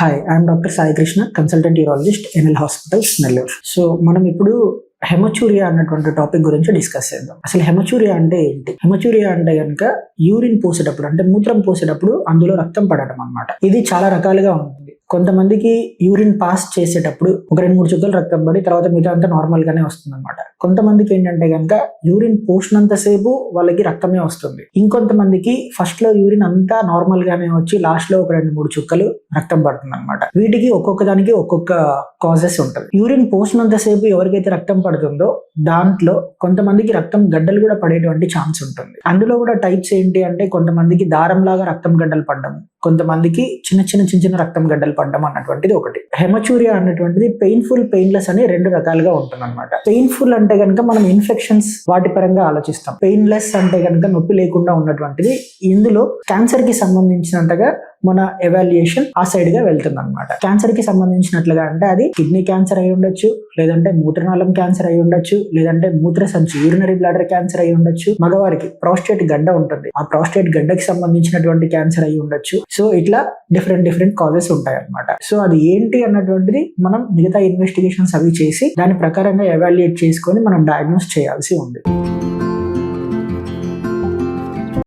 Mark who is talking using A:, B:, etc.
A: Hi I'm doctor Sai Krishna consultant urologist NL hospitals Nellore so మనం ఇప్పుడు haematuria అన్నటువంటి topic గురించి discuss చేద్దాం. అసలు హెమచూరియా అంటే ఏంటి? హెమచూరియా అంటే కనుక యూరిన్ పోసేటప్పుడు అంటే మూత్రం పోసేటప్పుడు అందులో రక్తం పడటం అన్నమాట. ఇది చాలా రకాలుగా ఉంటుంది. కొంతమందికి యూరిన్ పాస్ చేసేటప్పుడు ఒక రెండు మూడు చుక్కలు రక్తం పడి తర్వాత మిగతా అంతా నార్మల్ గానే వస్తుంది అనమాట కొంతమందికి ఏంటంటే కనుక యూరిన్ పోసినంతసేపు వాళ్ళకి రక్తమే వస్తుంది. ఇంకొంతమందికి ఫస్ట్లో యూరిన్ అంతా నార్మల్ గానే వచ్చి లాస్ట్లో ఒక రెండు మూడు చుక్కలు రక్తం పడుతుంది అనమాట వీటికి ఒక్కొక్క దానికి ఒక్కొక్క కాజెస్ ఉంటుంది. యూరిన్ పోసినంతసేపు ఎవరికైతే రక్తం పడుతుందో దాంట్లో కొంతమందికి రక్తం గడ్డలు కూడా పడేటువంటి ఛాన్స్ ఉంటుంది. అందులో కూడా టైప్స్ ఏంటి అంటే కొంతమందికి దారంలాగా రక్తం గడ్డలు పడడం కొంతమందికి చిన్న చిన్న చిన్న చిన్న రక్తం గడ్డలు పడ్డం అన్నటువంటిది ఒకటి. హెమచూరియా అన్నటువంటిది పెయిన్ఫుల్ పెయిన్లెస్ అని రెండు రకాలుగా ఉంటుంది అనమాట పెయిన్ఫుల్ అంటే కనుక మనం ఇన్ఫెక్షన్స్ వాటి పరంగా ఆలోచిస్తాం. పెయిన్లెస్ అంటే కనుక నొప్పి లేకుండా ఉన్నటువంటిది ఇందులో క్యాన్సర్కి సంబంధించినట్టుగా మన ఎవాల్యుయేషన్ ఆ సైడ్గా వెళ్తుంది అనమాట క్యాన్సర్కి సంబంధించినట్లుగా అంటే అది కిడ్నీ క్యాన్సర్ అయి ఉండొచ్చు లేదంటే మూత్రనాళం క్యాన్సర్ అయి ఉండొచ్చు లేదంటే మూత్ర సంచి యూరినరీ బ్లాడర్ క్యాన్సర్ అయి ఉండొచ్చు. మగవారికి ప్రాస్టేట్ గడ్డ ఉంటుంది. ఆ ప్రాస్టేట్ గడ్డకి సంబంధించినటువంటి క్యాన్సర్ అయి ఉండొచ్చు. సో ఇట్లా డిఫరెంట్ డిఫరెంట్ కాజెస్ ఉంటాయి అనమాట సో అది ఏంటి అన్నటువంటిది మనం మిగతా ఇన్వెస్టిగేషన్స్ అవి చేసి దాని ప్రకారంగా ఎవాల్యుయేట్ చేసుకొని మనం డయాగ్నోస్ చేయాల్సి ఉంది.